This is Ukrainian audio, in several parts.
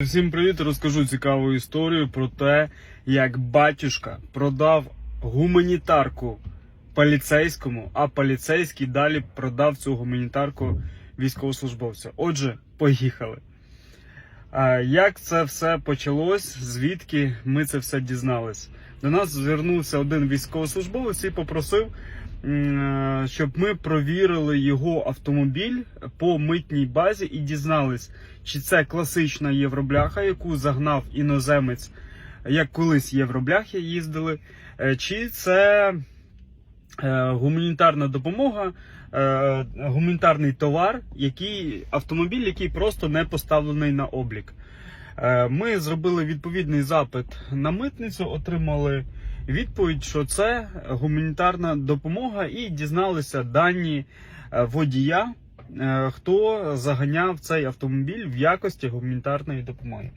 Всім привіт! Розкажу цікаву історію про те, як батюшка продав гуманітарку поліцейському, а поліцейський далі продав цю гуманітарку військовослужбовцю. Отже, поїхали. Як це все почалось? Звідки ми це все дізнались? До нас звернувся один військовослужбовець і попросив, щоб ми провірили його автомобіль по митній базі і дізнались, чи це класична євробляха, яку загнав іноземець, як колись євробляхи їздили, е, чи це е, гуманітарна допомога, е, гуманітарний товар, який автомобіль, який просто не поставлений на облік. Е, Ми зробили відповідний запит на митницю, отримали відповідь, що це гуманітарна допомога, і дізналися дані е, водія, е, хто заганяв цей автомобіль в якості гуманітарної допомоги.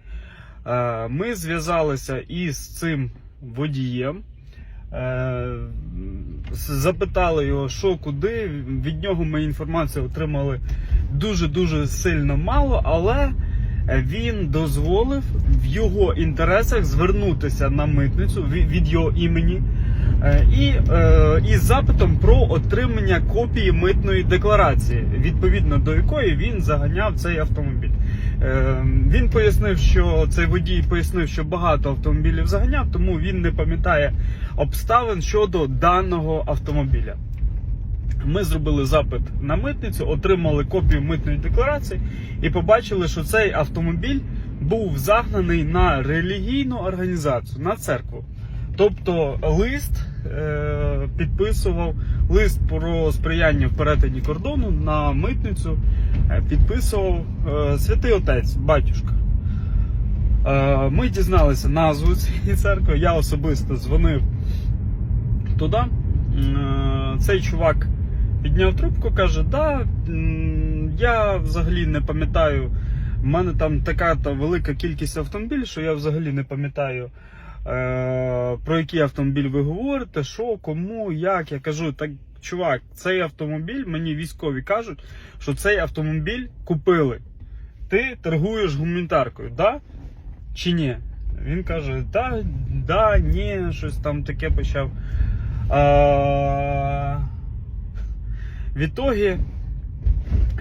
Е, Ми зв'язалися із цим водієм. Запитали його, що куди. Від нього ми інформацію отримали дуже-дуже сильно мало, але він дозволив в його інтересах звернутися на митницю від його імені е, і е, із запитом про отримання копії митної декларації, відповідно до якої він заганяв цей автомобіль. Е, Він пояснив, що цей водій пояснив, що багато автомобілів заганяв, тому він не пам'ятає обставин щодо даного автомобіля. Ми зробили запит на митницю, отримали копію митної декларації і побачили, що цей автомобіль був загнаний на релігійну організацію, на церкву. Тобто лист е, підписував лист про сприяння в перетині кордону на митницю, е, підписував е, святий отець, батюшка. Е, ми дізналися назву цієї церкви. Я особисто дзвонив туди. Е, Цей чувак підняв трубку, каже: Да, я взагалі не пам'ятаю. в мене там така та велика кількість автомобілів, що я взагалі не пам'ятаю, е, про який автомобіль ви говорите, що, кому, як. Я кажу, так, чувак, цей автомобіль, мені військові кажуть, що цей автомобіль купили. Ти торгуєш гуманітаркою, да? Чи ні? Він каже, да, да, ні, щось там таке почав. А... Відтоді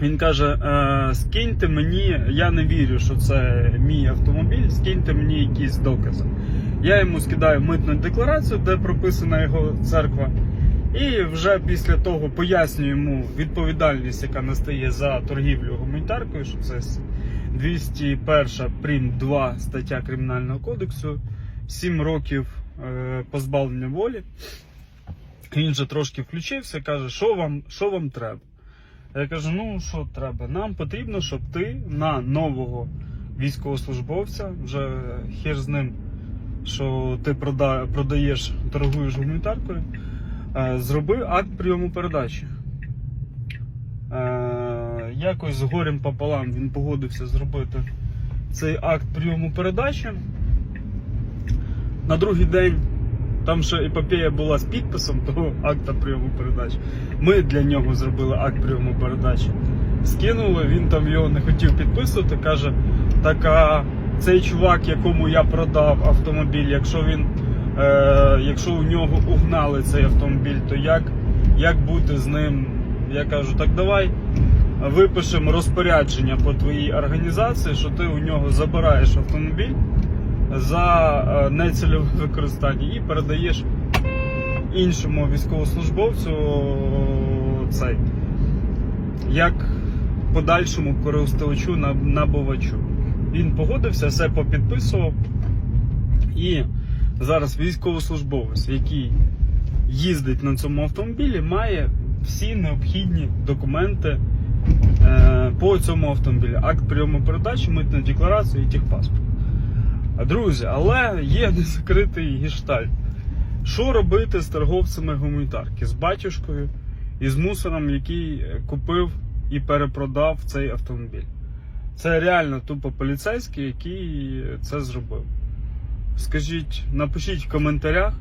він каже: е, скиньте мені, я не вірю, що це мій автомобіль, скиньте мені якісь докази. Я йому скидаю митну декларацію, де прописана його церква. І вже після того пояснюю йому відповідальність, яка настає за торгівлю гуманітаркою, що це 201 прим 2 стаття Кримінального кодексу, 7 років е, позбавлення волі. Він же трошки включився, каже, що вам, що вам треба? Я кажу, ну що треба? Нам потрібно, щоб ти на нового військовослужбовця, вже хер з ним, що ти прода, продаєш, торгуєш гуманітаркою, е, зроби акт прийому передачі. Е, якось з горем пополам він погодився зробити цей акт прийому передачі. На другий день там ще епопея була з підписом того акта прийому передачі. Ми для нього зробили акт прийому передачі. Скинули, він там його не хотів підписувати. Каже, так а цей чувак, якому я продав автомобіль, якщо він, е, якщо у нього угнали цей автомобіль, то як, як бути з ним? Я кажу, так давай випишемо розпорядження по твоїй організації, що ти у нього забираєш автомобіль за е, нецільове використання і передаєш іншому військовослужбовцю е, цей як подальшому користувачу на- набувачу. Він погодився, все попідписував. І зараз військовослужбовець, який їздить на цьому автомобілі, має всі необхідні документи е, по цьому автомобілі. Акт прийому передачі, митну декларацію і техпаспорт. Друзі, але є незакритий гештальт. Що робити з торговцями гуманітарки? З батюшкою і з мусором, який е, купив і перепродав цей автомобіль. Це реально тупо поліцейський, який це зробив. Скажіть, напишіть в коментарях,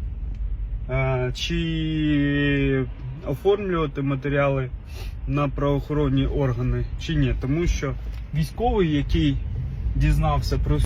е, чи оформлювати матеріали на правоохоронні органи, чи ні. Тому що військовий, який дізнався про